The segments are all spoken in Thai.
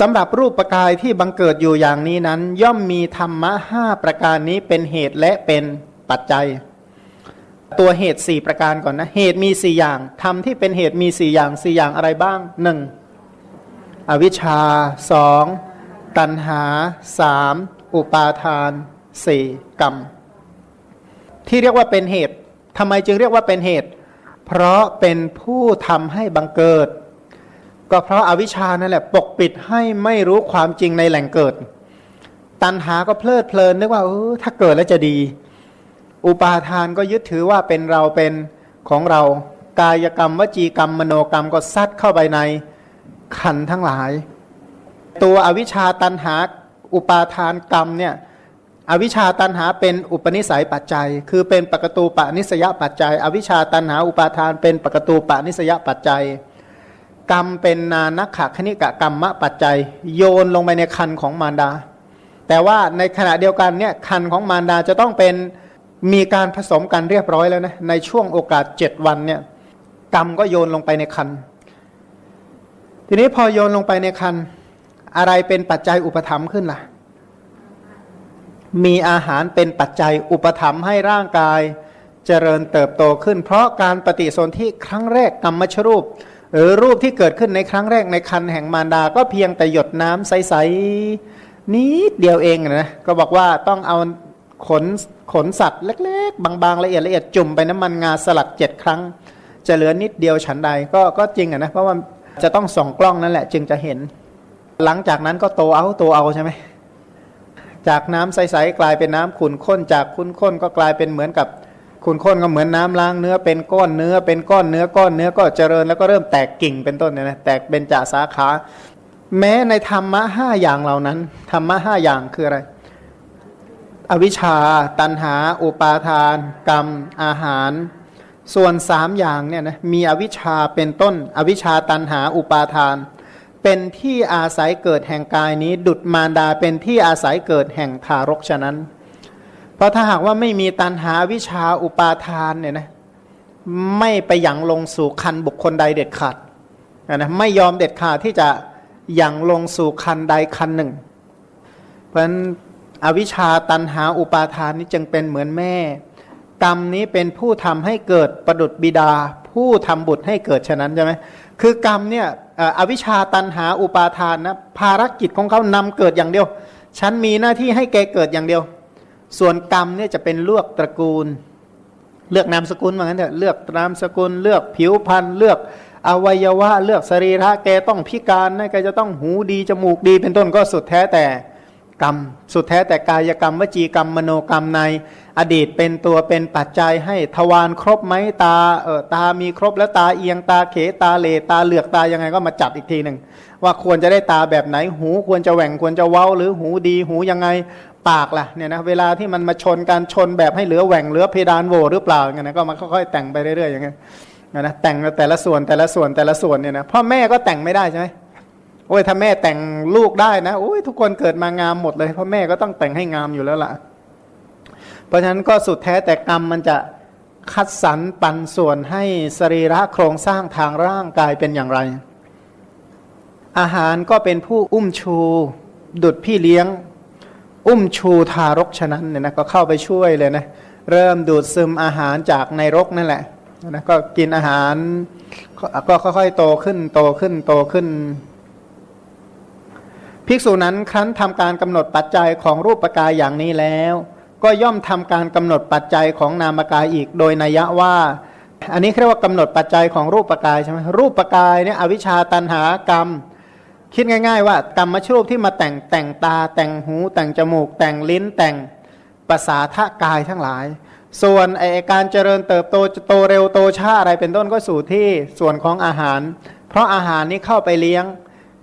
สำหรับรูปประกายที่บังเกิดอยู่อย่างนี้นั้น ย่อมมีธรรมะห้าประการนี้เป็นเหตุและเป็นปัจจัย ตัวเหตุสี่ประการก่อนนะ เหตุมีสี่อย่างธรรมที่เป็นเหตุมีสี่อย่างสี่อย่างอะไรบ้างหนึ่งอวิชชาสองตัณหาสามอุปาทานสี่กรรม ที่เรียกว่าเป็นเหตุทำไมจึงเรียกว่าเป็นเหตุ เพราะเป็นผู้ทำให้บังเกิด ก็เพราะอาวิชชานั่นแหละ ปกปิดให้ไม่รู้ความจริงในแหล่งเกิด ตัณหาก็เพลิดเพลินนึกว่าเออถ้าเกิดแล้วจะดี อุปาทานก็ยึดถือว่าเป็นเราเป็นของเรากายกรรมวจีกรรมมโนกรรมก็ซัดเข้าไปในขันทั้งหลาย ตัวอวิชชาตันหาอุปาทานกรรมเนี่ยอวิชชาตันหาเป็นอุปนิสัยปัจจัย คือเป็นปกตูปนิสยปัจจัย อวิชชาตันหาอุปาทานเป็นปกตูปนิสยปัจจัย กรรมเป็นนานักขะคณิกะกรรมะปัจจัย โยนลงไปในคันของมารดา แต่ว่าในขณะเดียวกันเนี่ยคันของมารดาจะต้องเป็นมีการผสมกันเรียบร้อยแล้วนะในช่วงโอกาสเจ็ดวันเนี่ยกรรมก็โยนลงไปในคันทีนี้พอโยนลงไปในคันอะไรเป็นปัจจัยอุปถัมขึ้นล่ะ มีอาหารเป็นปัจจัยอุปถัมให้ร่างกายเจริญเติบโตขึ้น เพราะการปฏิสนธิครั้งแรกกรรมชรูป หรือรูปที่เกิดขึ้นในครั้งแรกในคันแห่งมารดา ก็เพียงแต่หยดน้ำใสๆนิดเดียวเองนะก็บอกว่าต้องเอาขนขนสัตว์เล็ก ๆ บางๆละเอียดละเอียดจุ่มไปน้ำมันงาสลัดเจ็ดครั้ง จะเหลือนิดเดียวฉันใดก็ก็จริงอะนะเพราะว่าจะต้องส่องกล้องนั่นแหละ จึงจะเห็น หลังจากนั้นก็โตเอาโตเอาใช่ไหมจากน้ำใสๆกลายเป็นน้ำขุ่นข้นจากขุ่นข้นก็กลายเป็นเหมือนกับ ขุ่นข้นก็เหมือนน้ำล้างเนื้อเป็นก้อนเนื้อเป็นก้อนเนื้อก้อนเนื้อก็เจริญแล้วก็เริ่มแตกกิ่งเป็นต้นเนี่ยนะแตกเป็นจ่าสาขา แม้ในธรรมะห้าอย่างเหล่านั้นธรรมะห้าอย่างคืออะไร อวิชชา ตันหา อุปาทาน กรรม อาหาร ส่วนสามอย่างเนี่ยนะมีอวิชชาเป็นต้น อวิชชาตันหาอุปาทาน เป็นที่อาศัยเกิดแห่งกายนี้ ดุดมารดาเป็นที่อาศัยเกิดแห่งทารกฉะนั้น เพราะถ้าหากว่าไม่มีตันหาวิชาอุปาทานเนี่ยนะไม่ไปยังลงสู่คันบุคคลใดเด็ดขาดนะไม่ยอมเด็ดขาดที่จะยังลงสู่คันใดคันหนึ่ง เพราะฉะนั้นอวิชาตันหาอุปาทานนี้จึงเป็นเหมือนแม่ กรรมนี้เป็นผู้ทำให้เกิดประดุดบิดา ผู้ทำบุตรให้เกิดฉะนั้นใช่ไหมคือกรรมเนี่ยอวิชชาตันหาอุปาทานนะภารกิจของเขานำเกิดอย่างเดียว ฉันมีหน้าที่ให้แกเกิดอย่างเดียว ส่วนกรรมเนี่ยจะเป็นเลือกตระกูล เลือกนามสกุลว่างั้นเถอะเลือกนามสกุล เลือกผิวพรรณเลือกอวัยวะ เลือกสรีระแกต้องพิการนะแกจะต้องหูดีจมูกดี เป็นต้นก็สุดแท้แต่กรรม สุดแท้แต่กายกรรม วจีกรรมมโนกรรมในอดีตเป็นตัวเป็นปัจจัยให้ทวารครบไหมตาเออตามีครบแล้วตาเอียงตาเขตาเลตาเหลือกตายังไงก็มาจัดอีกทีหนึ่งว่าควรจะได้ตาแบบไหนหูควรจะแหว่งควรจะเว้าหรือหูดีหูยังไง ปากล่ะเนี่ยนะเวลาที่มันมาชนการชนแบบให้เหลือแหว่งเหลือเพดานโหวหรือเปล่าอย่างเงี้ยนะก็มาค่อยๆแต่งไปเรื่อยๆอย่างเงี้ยนะแต่งแต่ละส่วนแต่ละส่วนแต่ละส่วนเนี่ยนะพ่อแม่ก็แต่งไม่ได้ใช่ไหมโอ้ยถ้าแม่แต่งลูกได้นะโอ้ยทุกคนเกิดมางามหมดเลยพ่อแม่ก็ต้องแต่งให้งามอยู่แล้วล่ะ เพราะฉะนั้นก็สุดแท้แต่กรรมมันจะคัดสรรปันส่วนให้สรีระโครงสร้างทางร่างกายเป็นอย่างไร อาหารก็เป็นผู้อุ้มชู ดุดพี่เลี้ยง อุ้มชูทารกฉะนั้นเนี่ยนะก็เข้าไปช่วยเลยนะเริ่มดูดซึมอาหารจากในรกนั่นแหละนะก็กินอาหารก็ค่อยๆโตขึ้นโตขึ้นโตขึ้น ภิกษุนั้นครั้นทำการกำหนดปัจจัยของรูปปกายอย่างนี้แล้ว ก็ย่อมทำการกำหนดปัจจัยของนามกายอีก โดยนัยว่า อันนี้เรียกว่ากำหนดปัจจัยของรูปปกายใช่ไหมรูปกายเนี่ยอวิชชาตันหากรรม คิดง่าย ๆ ว่ากรรมชรูปที่มาแต่งแต่งตา แต่งหู แต่งจมูก แต่งลิ้นแต่งประสาทกายทั้งหลาย ส่วนไอการเจริญเติบโตโตเร็วโตช้าอะไรเป็นต้นก็สู่ที่ส่วนของอาหาร เพราะอาหารนี้เข้าไปเลี้ยง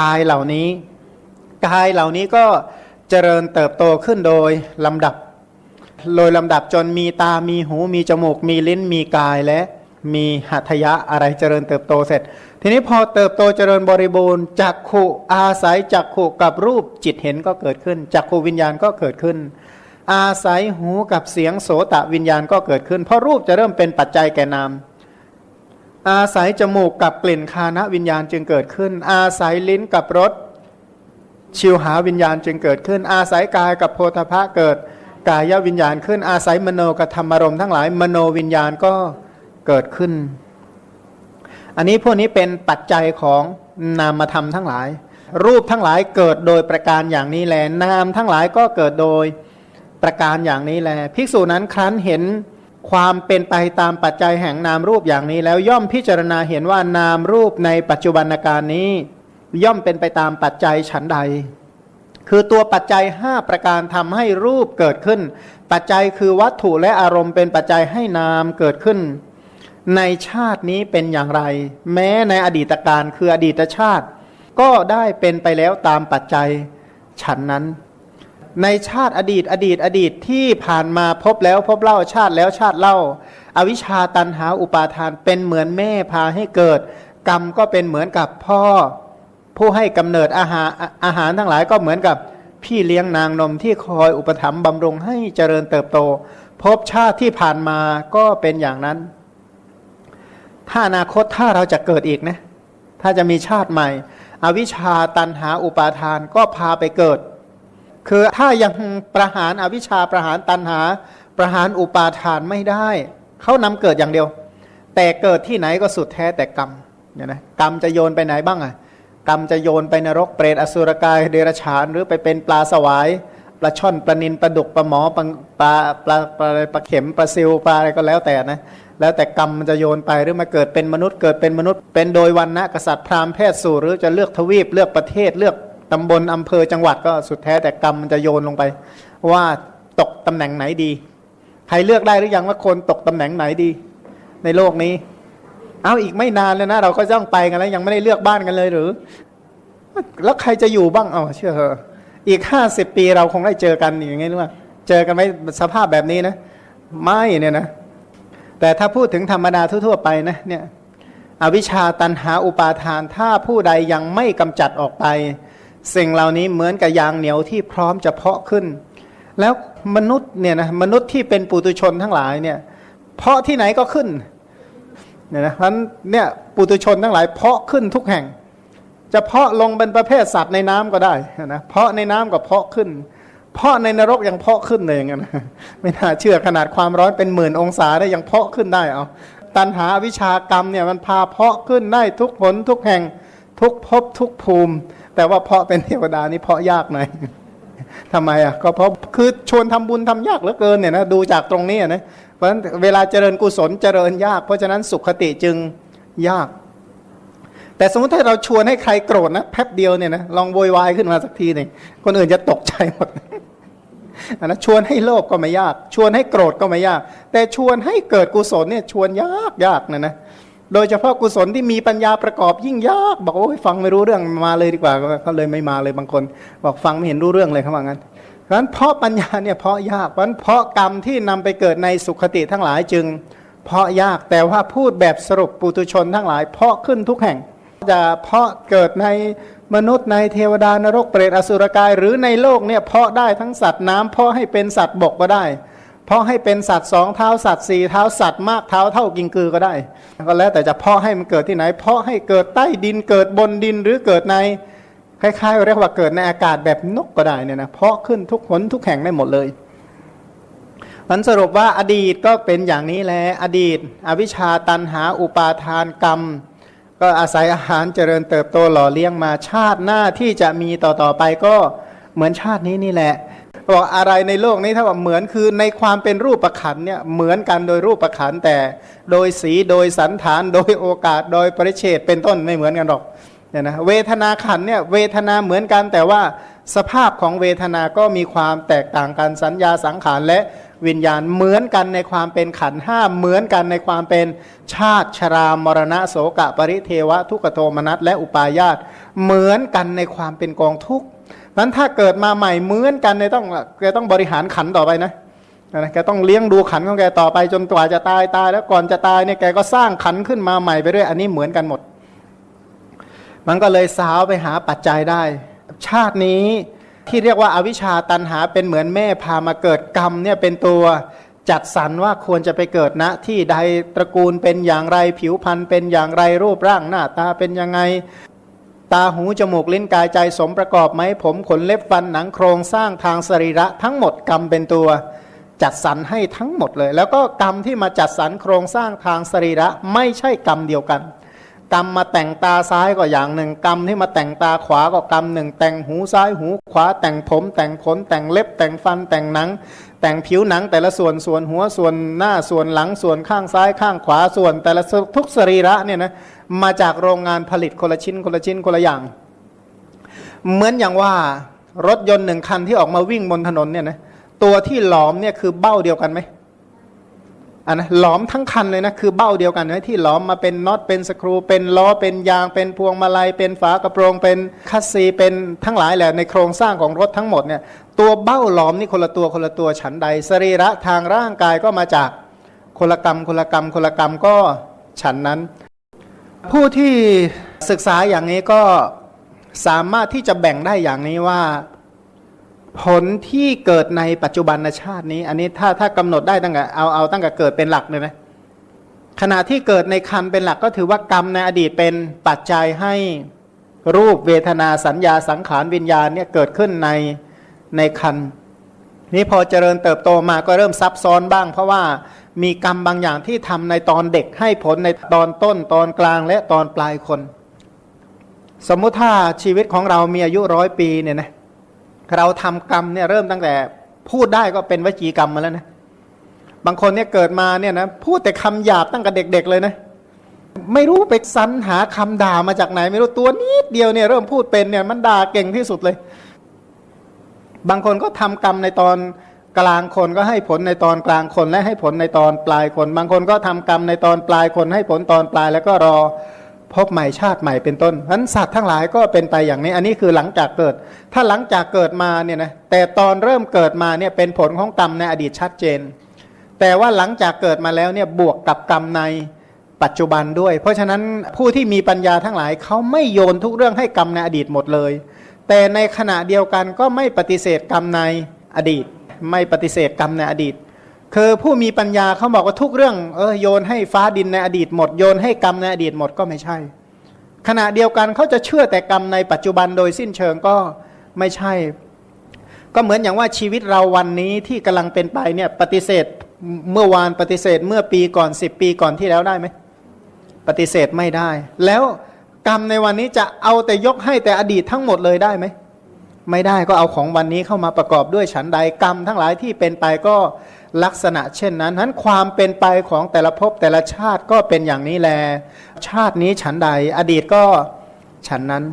กายเหล่านี้ กายเหล่านี้ก็เจริญเติบโตขึ้นโดยลำดับ โดยลำดับจนมีตามีหูมีจมูกมีลิ้นมีกายและ มีหัตถยะอะไรเจริญเติบโตเสร็จ ทีนี้พอเติบโตเจริญบริบูรณ์จักขุอาศัยจักขุกับรูปจิตเห็นก็เกิดขึ้นจักขุวิญญาณก็เกิดขึ้น อาศัยหูกับเสียงโสตะวิญญาณก็เกิดขึ้น เพราะรูปจะเริ่มเป็นปัจจัยแก่นามอาศัยจมูกกับกลิ่นคานะวิญญาณจึงเกิดขึ้น อาศัยลิ้นกับรสชิวหาวิญญาณจึงเกิดขึ้น อาศัยกายกับโพธพะเกิด กายวิญญาณขึ้นอาศัยมโนกับธรรมารมณ์ทั้งหลายมโนวิญญาณก็เเกิดขึ้น อันนี้พวกนี้เป็นปัจจัยของนามธรรมทั้งหลาย รูปทั้งหลายเกิดโดยประการอย่างนี้แล นามทั้งหลายก็เกิดโดยประการอย่างนี้แล ภิกษุนั้นครั้นเห็นความเป็นไปตามปัจจัยแห่งนามรูปอย่างนี้ แล้วย่อมพิจารณาเห็นว่านามรูปในปัจจุบันการนี้ ย่อมเป็นไปตามปัจจัยฉันใด คือตัวปัจจัย 5 ประการทำให้รูปเกิดขึ้น ปัจจัยคือวัตถุและอารมณ์เป็นปัจจัยให้นามเกิดขึ้น ในชาตินี้เป็นอย่างไร แม้ในอดีตการคืออดีตชาติ ก็ได้เป็นไปแล้วตามปัจจัยฉันนั้น ในชาติอดีตอดีตอดีตที่ผ่านมาพบแล้วพบเล่าชาติแล้วชาติเล่า อวิชชาตันหาอุปาทานเป็นเหมือนแม่พาให้เกิด กรรมก็เป็นเหมือนกับพ่อ ผู้ให้กำเนิดอาหารอาหารทั้งหลายก็เหมือนกับพี่เลี้ยงนางนมที่คอยอุปถัมภ์บำรุงให้เจริญเติบโต พบชาติที่ผ่านมาก็เป็นอย่างนั้น ถ้าอนาคตถ้าเราจะเกิดอีกนะ ถ้าจะมีชาติใหม่ อวิชชาตันหาอุปาทานก็พาไปเกิด คือถ้ายังประหารอวิชชาประหารตันหา ประหารอุปาทานไม่ได้ เขานำเกิดอย่างเดียว แต่เกิดที่ไหนก็สุดแท้แต่กรรมเนี่ยนะกรรมจะโยนไปไหนบ้างอะ่ะกรรมจะโยนไปนรกเปรตอสุรกายเดรัจฉานหรือไปเป็นปลาสวาย ปลาช่อนปลานินปลาดุกปลาหมอปลาปลาปลาปลาปลาเข็มปลาซิวปลาอะไรก็แล้วแต่นะ แล้วแต่กรรมมันจะโยนไปหรือมาเกิดเป็นมนุษย์เกิดเป็นมนุษย์ เป็นโดยวันนะกษัตริย์พราหมณ์แพทย์สู่หรือจะเลือกทวีปเลือกประเทศเลือกตำบลอำเภอจังหวัดก็สุดแท้แต่กรรมมันจะโยนลงไป ว่าตกตำแหน่งไหนดี ใครเลือกได้หรือยังว่าคนตกตำแหน่งไหนดี ในโลกนี้ เอาอีกไม่นานเลยนะ เราก็ต้องไปกันแล้วยังไม่ได้เลือกบ้านกันเลยหรือ แล้วใครจะอยู่บ้างเอาเชื่อเถอะ อีกห้าสิบปีเราคงได้เจอกันอย่างงี้หรือเปล่า เจอกันไหมสภาพแบบนี้นะ ไม่เนี่ยนะ แต่ถ้าพูดถึงธรรมดาทั่วๆไปนะเนี่ยอวิชชาตันหาอุปาทาน ถ้าผู้ใดยังไม่กำจัดออกไป สิ่งเหล่านี้เหมือนกับยางเหนียวที่พร้อมจะเพาะขึ้น แล้วมนุษย์เนี่ยนะมนุษย์ที่เป็นปุตุชนทั้งหลายเนี่ย เพาะที่ไหนก็ขึ้นเนี่ยนะเพราะฉะนั้นเนี่ยปุตุชนทั้งหลายเพาะขึ้นทุกแห่ง จะเพาะลงเป็นประเภทสัตว์ในน้ำก็ได้นะเพาะในน้ำก็เพาะขึ้น เพาะในนรกยังเพาะขึ้นเลยอย่างเงี้นะไม่น่าเชื่อขนาดความร้อนเป็นหมื่นองศาได้ยังเพาะขึ้นได้เอาตันหาวิชากรรมเนี่ยมันพาเพาะขึ้นได้ทุกผลทุกแห่งทุกภพทุกภูมิ แต่ว่าเพาะเป็นเทวดานี่เพาะยากหน่อยทำไมอะก็เพราะคือชวนทำบุญทำยากเหลือเกินเนี่ยนะดูจากตรงนี้นะเพราะฉะนั้นเวลาเจริญกุศลเจริญยาก เพราะฉะนั้นสุขคติจึงยาก แต่สมมติถ้าเราชวนให้ใครโกรธนะแป๊บเดียวเนี่ยนะลองโวยวายขึ้นมาสักทีหนึ่งคนอื่นจะตกใจหมดอันนะชวนให้โลภก็ไม่ยาก ชวนให้โกรธก็ไม่ยาก แต่ชวนให้เกิดกุศลเนี่ยชวนยากยากนะนะโดยเฉพาะกุศลที่มีปัญญาประกอบยิ่งยาก บอกโอ้ยฟังไม่รู้เรื่องมาเลยดีกว่าเขาเลยไม่มาเลยบางคน บอกฟังไม่เห็นรู้เรื่องเลยเขาว่างั้นเพราะนั้นเพราะปัญญาเนี่ยเพราะยากเพราะฉะนั้นเพราะกรรมที่นำไปเกิดในสุขติทั้งหลายจึง เพราะยากแต่ว่าพูดแบบสรุปปุตุชนทั้งหลาย เพราะขึ้นทุกแห่ง จะเพาะเกิดในมนุษย์ในเทวดานรกเปรตอสุรกาย หรือในโลกเนี่ยเพาะได้ทั้งสัตว์น้ำเพาะให้เป็นสัตว์บกก็ได้ เพาะให้เป็นสัตว์สองเท้าสัตว์สี่เท้าสัตว์มากเท้าเท่ากิงกือก็ได้ ก็แล้วแต่จะเพาะให้มันเกิดที่ไหน เพาะให้เกิดใต้ดินเกิดบนดินหรือเกิดในคล้ายๆเรียกว่าเกิดในอากาศแบบนกก็ได้เนี่ยนะเพาะขึ้นทุกหนทุกแห่งได้หมดเลยมันสรุปว่าอดีตก็เป็นอย่างนี้แหละอดีต อวิชชาตันหาอุปาทานกรรม ก็อาศัยอาหารเจริญเติบโตหล่อเลี้ยงมาชาติหน้าที่จะมีต่อๆไปก็เหมือนชาตินี้นี่แหละบอกอะไรในโลกนี้ถ้าว่าเหมือนคือในความเป็นรูปประขันเนี่ยเหมือนกันโดยรูปประขันแต่โดยสีโดยสันฐานโดยโอกาสโดยปริเฉดเป็นต้นไม่เหมือนกันหรอกเนี่ยนะเวทนาขันเนี่ยเวทนาเหมือนกันแต่ว่าสภาพของเวทนาก็มีความแตกต่างกันสัญญาสังขารและ วิญญาณเหมือนกันในความเป็นขันห้าเหมือนกันในความเป็นชาติชรามรณะโสกะปริเทวะ ทุกโทมนัสและอุปาญาตเหมือนกันในความเป็นกองทุกข์นั้นถ้าเกิดมาใหม่เหมือนกันในต้องแกต้องบริหารขันต่อไปนะนะแกต้องเลี้ยงดูขันของแกต่อไปจนกว่าจะตายตาย แล้วก่อนจะตายเนี่ยแกก็สร้างขันขึ้นมาใหม่ไปเรื่อยอันนี้เหมือนกันหมด มันก็เลยสาวไปหาปัจจัยได้ ชาตินี้ ที่เรียกว่าอาวิชชาตันหาเป็นเหมือนแม่พามาเกิดกรรมเนี่ยเป็นตัวจัดสรรว่าควรจะไปเกิดณที่ใดตระกูลเป็นอย่างไรผิวพรรณเป็นอย่างไรรูปร่างหน้าตาเป็นยังไง ตาหูจมูกลิ้นกายใจสมประกอบไหมผมขนเล็บฟันหนังโครงสร้างทางสรีระทั้งหมดกรรมเป็นตัว จัดสรรให้ทั้งหมดเลย แล้วก็กรรมที่มาจัดสรรโครงสร้างทางสรีระไม่ใช่กรรมเดียวกัน กรรมมาแต่งตาซ้ายก็อย่างหนึ่ง กรรมที่มาแต่งตาขวาก็กรรมหนึ่ง แต่งหูซ้ายหูขวา แต่งผม แต่งขนแต่งเล็บ แต่งฟันแต่งหนัง แต่งผิวหนังแต่ละส่วนส่วนหัวส่วนหน้าส่วนหลังส่วนข้างซ้ายข้างขวาส่วน แต่ละทุกสรีระเนี่ยนะมาจากโรงงานผลิตคนละชิ้นคนละชิ้นคนละอย่าง เหมือนอย่างว่ารถยนต์หนึ่งคันที่ออกมาวิ่งบนถนนเนี่ยนะตัวที่หลอมเนี่ยคือเบ้าเดียวกันไหม อันนะหลอมทั้งคันเลยนะคือเบ้าเดียวกันไหมที่หลอมมาเป็นน็อตเป็นสกรู เป็นล้อเป็นยางเป็นพวงมาลัยเป็นฝากระโปรง เป็นคัสซีเป็นทั้งหลายแหละในโครงสร้างของรถทั้งหมดเนี่ยตัวเบ้าหลอมนี่คนละตัวคนละตัวฉันใดสรีระทางร่างกายก็มาจากคนละกรรมคนละกรรมคนละกรรมก็ฉันนั้น ผู้ที่ศึกษาอย่างนี้ก็สามารถที่จะแบ่งได้อย่างนี้ว่า ผลที่เกิดในปัจจุบันชาตินี้ อันนี้ถ้าถ้ากำหนดได้ตั้งแต่เอาเอาตั้งแต่เกิดเป็นหลักเลยนะขณะที่เกิดในคันเป็นหลักก็ถือว่ากรรมในอดีตเป็นปัจจัยให้รูปเวทนาสัญญาสังขารวิญญาณเนี่ยเกิดขึ้นในในคันนี่พอเจริญเติบโตมาก็เริ่มซับซ้อนบ้าง เพราะว่ามีกรรมบางอย่างที่ทำในตอนเด็กให้ผลในตอนต้นตอนกลางและตอนปลายคน สมมุติถ้าชีวิตของเรามีอายุร้อยปีเนี่ยนะเเราทำกรรมเนี่ยเริ่มตั้งแต่พูดได้ก็เป็นวจีกรรมมาแล้วนะบางคนเนี่ยเกิดมาเนี่ยนะพูดแต่คำหยาบตั้งแต่เด็ก ๆ เลยนะ ไม่รู้ไปสรรหาคำด่ามาจากไหน ไม่รู้ตัวนิดเดียวเนี่ยเริ่มพูดเป็นเนี่ยมันด่าเก่งที่สุดเลย บางคนก็ทำกรรมในตอนกลางคนก็ให้ผลในตอนกลางคนและให้ผลในตอนปลายคน บางคนก็ทำกรรมในตอนปลายคน ให้ผลตอนปลายแล้วก็รอ พบใหม่ชาติใหม่เป็นต้นฉะนั้นสัตว์ทั้งหลายก็เป็นไปอย่างนี้ อันนี้คือหลังจากเกิด ถ้าหลังจากเกิดมาเนี่ยนะ แต่ตอนเริ่มเกิดมาเนี่ยเป็นผลของกรรมในอดีตชัดเจน แต่ว่าหลังจากเกิดมาแล้วเนี่ยบวกกับกรรมในปัจจุบันด้วย เพราะฉะนั้นผู้ที่มีปัญญาทั้งหลายเขาไม่โยนทุกเรื่องให้กรรมในอดีตหมดเลย แต่ในขณะเดียวกันก็ไม่ปฏิเสธกรรมในอดีต ไม่ปฏิเสธกรรมในอดีต คือผู้มีปัญญาเขาบอกว่าทุกเรื่องเออโยนให้ฟ้าดินในอดีตหมดโยนให้กรรมในอดีตหมดก็ไม่ใช่ ขณะเดียวกันเขาจะเชื่อแต่กรรมในปัจจุบันโดยสิ้นเชิงก็ไม่ใช่ ก็เหมือนอย่างว่าชีวิตเราวันนี้ที่กำลังเป็นไปเนี่ยปฏิเสธเมื่อวานปฏิเสธเมื่อปีก่อนสิบปีก่อนที่แล้วได้ไหมปฏิเสธไม่ได้ แล้วกรรมในวันนี้จะเอาแต่ยกให้แต่อดีตทั้งหมดเลยได้ไหม ไม่ได้ก็เอาของวันนี้เข้ามาประกอบด้วยฉันใดกรรม ทั้งหลายที่เป็นไปก็ลักษณะเช่นนั้นนั้นความเป็นไปของแต่ละภพแต่ละชาติก็เป็นอย่างนี้แล ชาตินี้ฉันใด อดีตก็ฉันนั้น